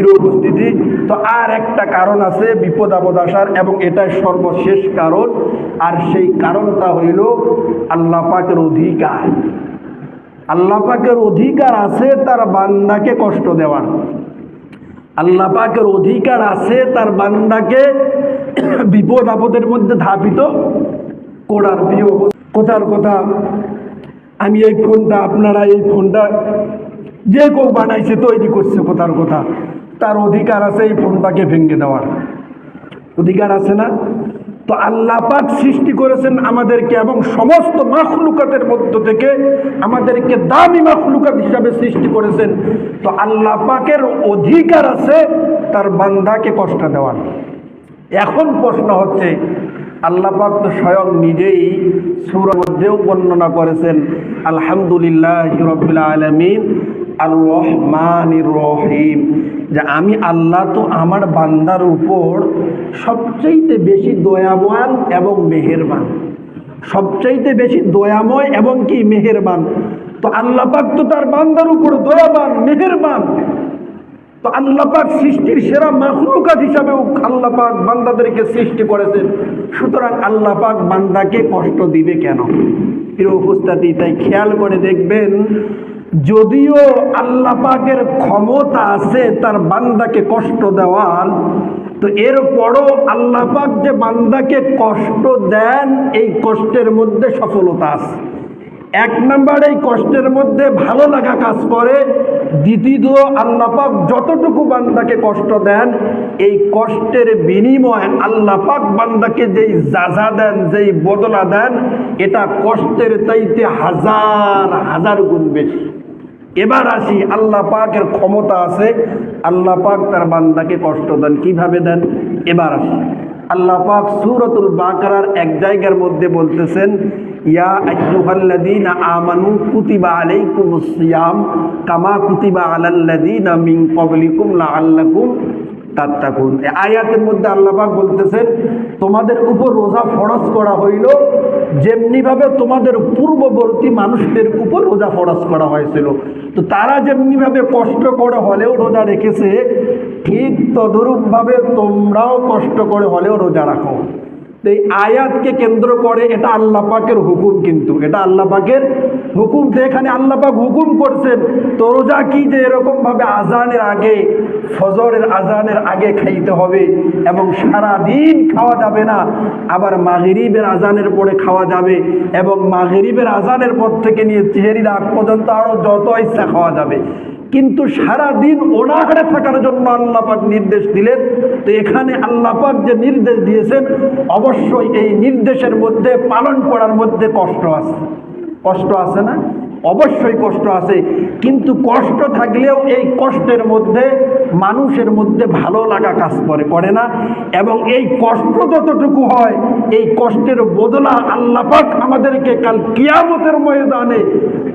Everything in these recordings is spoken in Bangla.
প্রিয় উপস্থিতি, তো আর একটা কারণ আছে বিপদ আপদ আসার এবং এটাই সর্বশেষ কারণ। আর সেই কারণটা হইল আল্লাহ পাকের অধিকার। আল্লাহ পাকের অধিকার আছে তার বান্দাকে কষ্ট দেওয়ার। আল্লাহ পাকের অধিকার আছে তার বান্দাকে বিপদ আপদের মধ্যে ধাপিত করার প্রিয় কথার কথা, আমি এই ফোনটা, আপনারা এই ফোনটা যে কেউ বানাইছে তৈরি করছে কথার কথা। তার অধিকার আছে এই ফোনটাকে ভেঙে দেওয়ার। অধিকার আছে না? তো আল্লাহ পাক সৃষ্টি করেছেন আমাদেরকে এবং সমস্ত মাখলুকাতের মধ্য থেকে আমাদেরকে দামি মাখলুকাত হিসাবে সৃষ্টি করেছেন। তো আল্লাহ পাকের অধিকার আছে, তার বান্দাকে কষ্ট দেওয়ার। এখন প্রশ্ন হচ্ছে, আল্লাহ পাক তো স্বয়ং নিজেই সুর মধ্যেও বর্ণনা করেছেন, আলহামদুলিল্লাহ আলমিন আর রহমানির রহিম। যে আমি আল্লাহ তো আমার বান্দার উপর সবচাইতে বেশি দয়াবান এবং মেহেরবান। সবচাইতে বেশি দয়াময় এবং কি মেহেরবান? তো আল্লাহ পাক তো তার বান্দার উপর দয়াবান, মেহেরবান। তো আল্লাহ পাক সৃষ্টির সেরা মাখলুকাত হিসাবেও আল্লাহ পাক বান্দাদেরকে সৃষ্টি করেছেন। সুতরাং আল্লাহ পাক বান্দাকে কষ্ট দিবে কেন? প্রিয় উপস্থিতি, তাই খেয়াল করে দেখবেন যদিও আল্লাহ পাকের ক্ষমতা আছে তার বান্দাকে কষ্ট দেওয়ার, তো এরপরও আল্লাহ পাক যে বান্দাকে কষ্ট দেন, এই কষ্টের মধ্যে সফলতা আছে। এক নাম্বার, এই কষ্টের মধ্যে ভালো লাগা কাজ করে। দ্বিতীয় আল্লাপাক যতটুকু বান্দাকে কষ্ট দেন, এই কষ্টের বিনিময়ে আল্লাপাক বান্দাকে যেই যাজা দেন, যেই বদলা দেন, এটা কষ্টের চাইতে হাজার হাজার গুণ বেশি। এবার আসি, আল্লাহ পাকের ক্ষমতা আছে, আল্লাহ পাক তার বান্দাকে কষ্ট দেন। কীভাবে দেন? এবার আসি। আল্লাহ পাক সুরতুল বাকারার এক জায়গার মধ্যে বলতেছেন, ইয়া আমানু কুতিবা কামা কুতিবা তাত্তাকুন। আয়াতের মধ্যে আল্লাপাক বলতেছেন, তোমাদের উপর রোজা ফরজ করা হইল, যেমনিভাবে তোমাদের পূর্ববর্তী মানুষদের উপর রোজা ফরজ করা হয়েছিল। তো তারা যেমনিভাবে কষ্ট করে হলেও রোজা রেখেছে, ঠিক তদরূপভাবে তোমরাও কষ্ট করে হলেও রোজা রাখো। এই আয়াতকে কেন্দ্র করে এটা আল্লাহ পাকের হুকুম কিন্তু। এটা আল্লাহ পাকের হুকুম। তো এখানে আল্লাহ পাক হুকুম করছেন তো রোজা কি যে এরকম ভাবে আজানের আগে, ফজরের আজানের আগে খাইতে হবে এবং সারা দিন খাওয়া যাবে না, আবার মাগরিবের আজানের পরে খাওয়া যাবে এবং মাগরিবের আজানের পর থেকে নিয়ে চেহারির আগ পর্যন্ত আরও যত ইচ্ছা খাওয়া যাবে। কিন্তু সারা দিন অনাহারে থাকার জন্য আল্লাপাক নির্দেশ দিলেন। তো এখানে আল্লাপাক যে নির্দেশ দিয়েছেন, অবশ্যই এই নির্দেশের মধ্যে, পালন করার মধ্যে কষ্ট আছে। কষ্ট আছে না? অবশ্যই কষ্ট আছে। কিন্তু কষ্ট থাকলেও এই কষ্টের মধ্যে মানুষের মধ্যে ভালো লাগা কাজ করে করে না। এবং এই কষ্ট যতটুকু হয়, এই কষ্টের বদলা আল্লাপাক আমাদেরকে কাল কিয়ামতের ময়দানে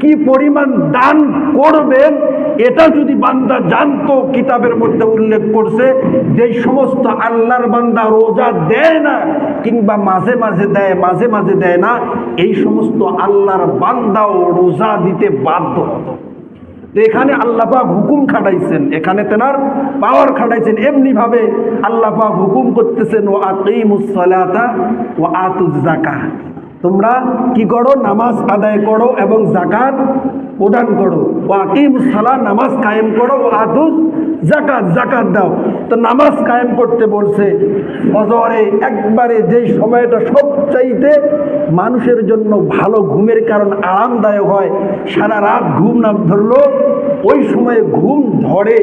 কি পরিমাণ দান করবেন, এটা যদি বান্দা জানতো, কিতাবের মধ্যে উল্লেখ করছে, যেই সমস্ত আল্লাহর বান্দা রোজা দেয় না, কিংবা মাঝে মাঝে দেয়, মাঝে মাঝে দেয় না, এই সমস্ত আল্লাহর বান্দাও রোজা দিতে বাধ্য হতো। এখানে আল্লাপাক হুকুম খাটাইছেন। এখানে তেনার পাওয়ার খাটাইছেন। এমনি ভাবে আল্লাপাক হুকুম করতেছেন ও আকিমুসলাতা ও আতুজ জাকা তোমরা কি করো? নামাজ আদায় করো এবং জাকাত প্রদান করো। ও আকিম সালা নামাজ কায়েম করো। ও আতুজ জাকাত জাকাত দাও। তো নামাজ কায়েম করতে বলছে, ফজরে একবারে যেই সময়টা সবচাইতে মানুষের জন্য ভালো ঘুমের কারণ, আরামদায়ক হয়, সারা রাত ঘুম না ধরলো ওই সময়ে ঘুম ধরে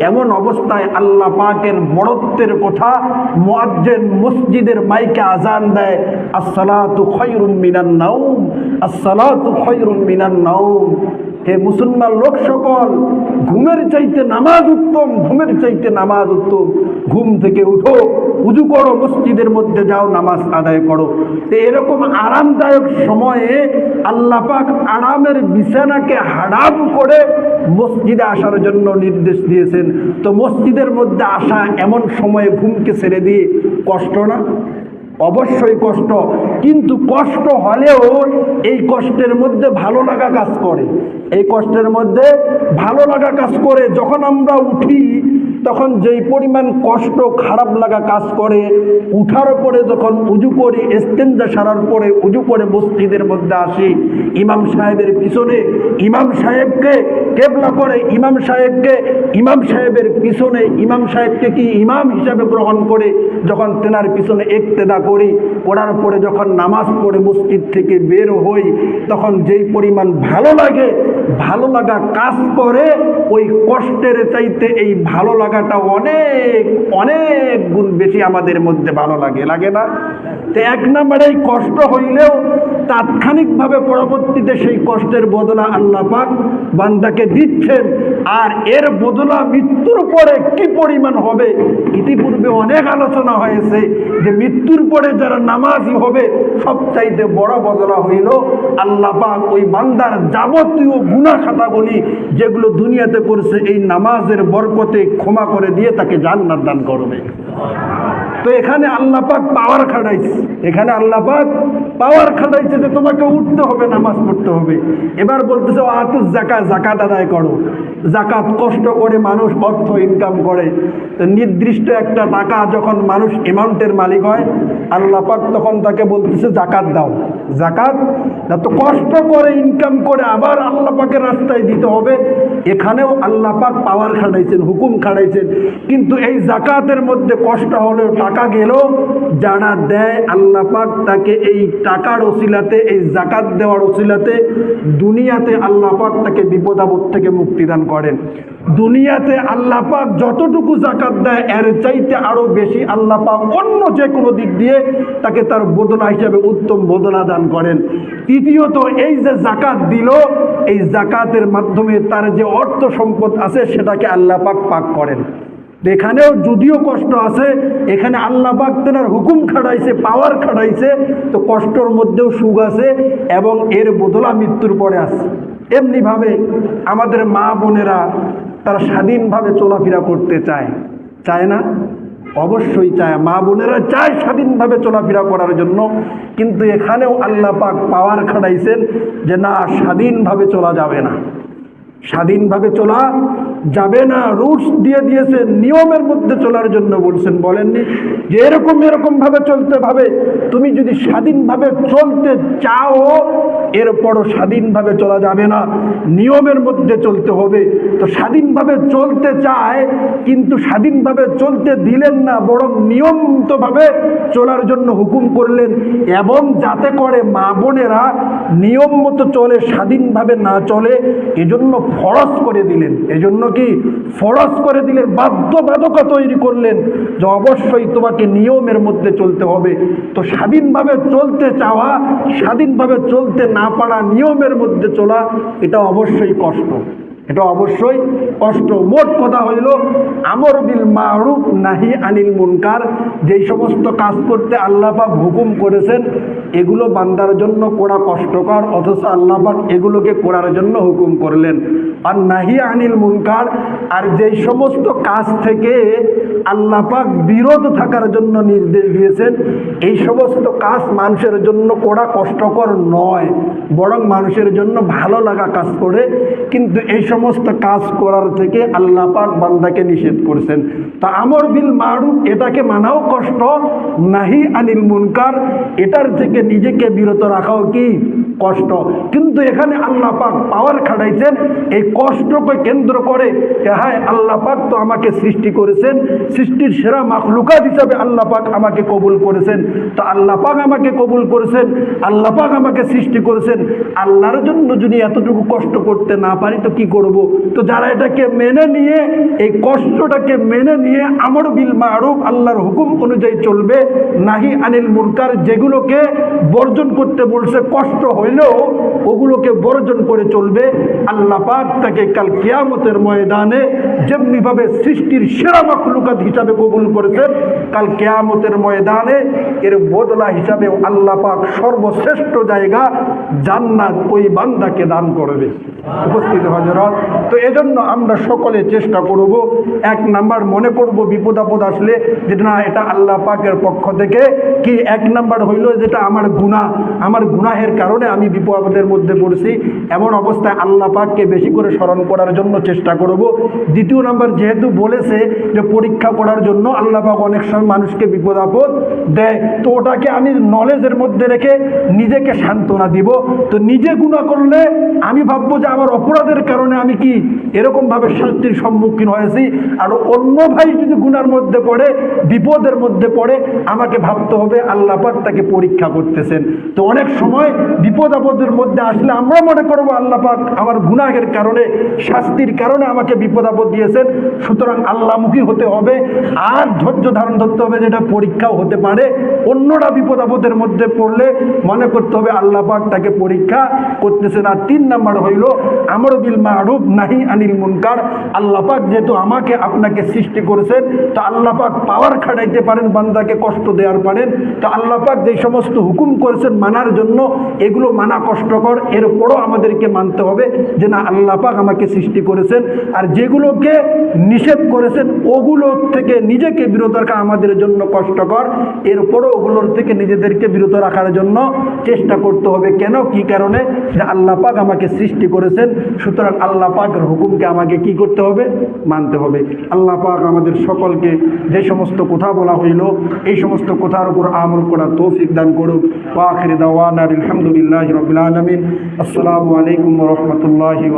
এমন অবস্থায় আল্লাহ পাকের বড়ত্বের কথা মোয়াজ্জেন মসজিদের মাইকে আজান দেয়, আসসালাতু খয়রুম মিনান নাউম আসসালাতু খয়রুম মিনান নাউম হে মুসলমান লোক সকল, ঘুমের চাইতে নামাজ উত্তম, ঘুমের চাইতে নামাজ উত্তম। ঘুম থেকে উঠো, উজু করো, মসজিদের মধ্যে যাও, নামাজ আদায় করো। এরকম আরামদায়ক সময়ে আল্লাহ পাক আরামের বিছানাকে হারাম করে মসজিদে আসার জন্য নির্দেশ দিয়েছেন। তো মসজিদের মধ্যে আসা এমন সময়ে ঘুমকে ছেড়ে দিয়ে কষ্ট না? অবশ্যই কষ্ট। কিন্তু কষ্ট হলেও এই কষ্টের মধ্যে ভালো লাগা কাজ করে। এই কষ্টের মধ্যে ভালো লাগা কাজ করে যখন আমরা উঠি, তখন যেই পরিমাণ কষ্ট, খারাপ লাগা কাজ করে, উঠার পরে যখন উজু করি এস্তেঞ্জা সারার পরে উজু করে মসজিদের মধ্যে আসি, ইমাম সাহেবের পিছনে, ইমাম সাহেবকে কেবলা করে, ইমাম সাহেবকে, ইমাম সাহেবের পিছনে, ইমাম সাহেবকে কি ইমাম হিসাবে গ্রহণ করে, যখন তেনার পিছনে একতেদা করি, করার পরে যখন নামাজ পড়ে মসজিদ থেকে বের হই, তখন যেই পরিমাণ ভালো লাগে ভালো লাগা কাজ করে, ওই কষ্টের চাইতে এই ভালো লাগাটা অনেক অনেক গুণ বেশি আমাদের মধ্যে ভালো লাগে লাগে না? তো এক নম্বরে, এই কষ্ট হইলেও তাৎক্ষণিকভাবে পরবর্তীতে সেই কষ্টের বদলা আল্লাহ পাক বান্দাকে দিচ্ছেন। আর এর বদলা মৃত্যুর পরে কি পরিমাণ হবে? ইতিপূর্বে অনেক আলোচনা হয়েছে যে মৃত্যুর পরে যারা নামাজি হবে, সবচাইতে বড় বদলা হইল আল্লাহ পাক ওই বান্দার যাবতীয় গুণা খাতাগুলি যেগুলো দুনিয়াতে করছে এই নামাজের বরকতে ক্ষমা করে দিয়ে তাকে জান্নাত দান করবে। তো এখানে আল্লাহ পাক পাওয়ার খাটাইছে। এখানে আল্লাহ পাক পাওয়ার খাটাইছে যে তোমাকে উঠতে হবে, নামাজ পড়তে হবে। এবার বলতেছে আতুস জাকাত জাকাত আদায় করো। জাকাত কষ্ট করে মানুষ অর্থ ইনকাম করে। তো নির্দিষ্ট একটা টাকা যখন মানুষ অ্যামাউন্টের মালিক হয়, আল্লাহ পাক তখন তাকে বলতেছে জাকাত দাও। জাকাত এত কষ্ট করে ইনকাম করে আবার আল্লাহ পাকের রাস্তায় দিতে হবে। এখানেও আল্লাহ পাক পাওয়ার খাটাইছেন, হুকুম খাটাইছেন। কিন্তু এই জাকাতের মধ্যে কষ্ট হলেও, টাকা গেল যারা দেয়, আল্লাহ পাক তাকে এই টাকার ওসিলাতে, এই জাকাত দেওয়ার ওসিলাতে দুনিয়াতে আল্লাহ পাক তাকে বিপদ আপদ থেকে মুক্তিদান করেন। দুনিয়াতে আল্লাহ পাক যতটুকু জাকাত দেয়, এর চাইতে আরও বেশি আল্লাহ পাক অন্য যে কোনো দিক দিয়ে তাকে তার বদলা হিসাবে উত্তম বদলা দান করেন। তৃতীয়ত, এই যে জাকাত দিল, এই জাকাতের মাধ্যমে তার যে অর্থ সম্পদ আছে, সেটাকে আল্লাহ পাক পাক করেন। এখানেও যদিও কষ্ট আছে, এখানে আল্লাহ পাক তেনার হুকুম খাটাইছে পাওয়ার খাটাইছে, তো কষ্টর মধ্যেও সুখ আছে এবং এর বদলা মৃত্যুর পরে আছে। এমনিভাবে আমাদের মা বোনেরা তারা স্বাধীনভাবে চলাফেরা করতে চায়। চায় না? অবশ্যই চায়। মা বোনেরা চায় স্বাধীনভাবে চলাফেরা করার জন্য। কিন্তু এখানেও আল্লাহ পাক পাওয়ার খাটাইছেন যে না, স্বাধীনভাবে চলা যাবে না। স্বাধীনভাবে চলা যাবে না। রুটস দিয়ে দিয়েছেন নিয়মের মধ্যে চলার জন্য বলছেন, বলেননি যে এরকম এরকম ভাবে চলতে ভাবে, তুমি যদি স্বাধীনভাবে চলতে চাও, এরপরও স্বাধীনভাবে চলা যাবে না। নিয়মের মধ্যে চলতে হবে। তো স্বাধীনভাবে চলতে চায়, কিন্তু স্বাধীনভাবে চলতে দিলেন না, বরং নিয়মিতভাবে চলার জন্য হুকুম করলেন। এবং যাতে করে মা বোনেরা নিয়ম মতো চলে, স্বাধীনভাবে না চলে, এজন্য ফরজ করে দিলেন। এজন্য কি ফরজ করে দিলেন? বাধ্যবাধকতা তৈরি করলেন যে অবশ্যই তোমাকে নিয়মের মধ্যে চলতে হবে। তো স্বাধীনভাবে চলতে চাওয়া, স্বাধীনভাবে চলতে না পারা নিয়মের মধ্যে চলা, এটা অবশ্যই কষ্ট। এটা অবশ্যই কষ্ট। মোট কথা হইল, আমর বিল মারুফ নাহি আনিল মুনকার যেই সমস্ত কাজ করতে আল্লাপাক হুকুম করেছেন, এগুলো বান্দার জন্য করা কষ্টকর, অথচ আল্লাপাক এগুলোকে করার জন্য হুকুম করলেন। আর নাহি আনিল মুনকার, আর যেই সমস্ত কাজ থেকে আল্লাপাক বিরত থাকার জন্য নির্দেশ দিয়েছেন, এই সমস্ত কাজ মানুষের জন্য করা কষ্টকর নয়, বরং মানুষের জন্য ভালো লাগা কাজ করে। কিন্তু এই সমস্ত কাজ করার থেকে আল্লাহ পাক বান্দাকে নিষেধ করছেন। তা আমর বিল মারুফ, এটাকে মানাও কষ্ট নাহি আনিল মুনকার এটার থেকে নিজেকে বিরত রাখাও কি? কষ্ট। কিন্তু এখানে আল্লাহ পাক পাওয়ার খাটাইছেন। এই কষ্টকে কেন্দ্র করে হ্যাঁ আল্লাহ পাক তো আমাকে সৃষ্টি করেছেন। সৃষ্টির সেরা মাখলুকাত হিসাবে আল্লাহ পাক আমাকে কবুল করেছেন। তো আল্লাহ পাক আমাকে কবুল করেছেন, আল্লাহ পাক আমাকে সৃষ্টি করেছেন। আল্লাহর জন্য যদি এতটুকু কষ্ট করতে না পারি তো কি করব? তো যারা এটাকে মেনে নিয়ে, এই কষ্টটাকে মেনে নিয়ে আমর বিল মারুফ আল্লাহর হুকুম অনুযায়ী চলবে, নাহি আনিল মুরকার যেগুলোকে বর্জন করতে বলছে কষ্ট হইলেও ওগুলোকে বর্জন করে চলবে। আল্লাহ পাক তাকে কাল কেয়ামতের ময়দানে যেমনিভাবে সৃষ্টির সেরা মখলুকাত হিসাবে কবুল করেছেন, কাল কেয়ামতের ময়দানে এর বদলা হিসাবে আল্লাহ পাক সর্বশ্রেষ্ঠ জায়গা জান্নাত ওই বান্দাকে দান করবে। উপস্থিত হজরত। তো এজন্য আমরা সকলে চেষ্টা করব, এক নাম্বার মনে করব বিপদ আপদ আসলে যেটা না, এটা আল্লাহ পাকের পক্ষ থেকে। কি এক নাম্বার হইল যেটা আমার গুনাহ, আমার গুনাহের কারণে আমি বিপদ আপদের মধ্যে পড়ছি। এমন অবস্থায় আল্লাহ পাককে বেশি করে স্মরণ করার জন্য চেষ্টা করব। দ্বিতীয় নাম্বার যেহেতু বলেছে যে পরীক্ষা করার জন্য আল্লাহ পাক অনেক সময় মানুষকে বিপদ আপদ দেয়। তো ওটাকে আমি নলেজের মধ্যে রেখে নিজেকে সান্ত্বনা দিব। তো নিজে গুণা করলে আমি ভাববো যে আমার অপরাধের কারণে আমি কি এরকমভাবে শাস্তির সম্মুখীন হয়েছি? আর অন্য ভাই যদি গুনার মধ্যে পড়ে, বিপদের মধ্যে পড়ে, আমাকে ভাবতে হবে আল্লাহ পাক তাকে পরীক্ষা করতেছেন। তো অনেক সময় বিপদ আপদের মধ্যে আসলে আমরা মনে করব আল্লাহ পাক আমার গুনাহের কারণে, শাস্তির কারণে আমাকে বিপদ আপদ দিয়েছেন। সুতরাং আল্লাহমুখী হতে হবে, আর ধৈর্য ধারণ করতে হবে যেটা পরীক্ষাও হতে পারে। অন্যরা বিপদ আপদের মধ্যে পড়লে মনে করতে হবে আল্লাহ পাক তাকে পরীক্ষা করতেছেন। আর তিন নাম্বার হইল আমর বিল মারুফ, নাহি আনিল মুনকার। আল্লাহ পাক যেহেতু আমাকে, আপনাকে সৃষ্টি করেছেন, তা আল্লাহ পাক পাওয়ার খাটাইতে পারেন, বান্দাকে কষ্ট দেওয়ার পারেন। তো আল্লাহ পাক যে সমস্ত হুকুম করেছেন মানার জন্য, এগুলো মানা কষ্টকর। এরপরও আমাদেরকে মানতে হবে যে না, আল্লাহ পাক আমাকে সৃষ্টি করেছেন। আর যেগুলোকে নিষেধ করেছেন, ওগুলোর থেকে নিজেকে বিরত রাখা আমাদের জন্য কষ্টকর। এরপরও ওগুলোর থেকে নিজেদেরকে বিরত রাখার জন্য চেষ্টা করতে হবে। কেন? কি কারণে? যে আল্লাহ পাক আমাকে সৃষ্টি করেছেন। সুতরাং আল্লাহ পাকের হুকুমকে আমাকে কি করতে হবে? মানতে হবে। আল্লাহ পাক আমাদের সকলকে যে সমস্ত কথা বলা হইল, এই সমস্ত কথার উপর আমল করার তৌফিক দান করুক। ওয়াখির দাওয়ান আলহামদুলিল্লাহ রবিল আলমিন। আসসালামু আলাইকুম রহমতুল্লাহি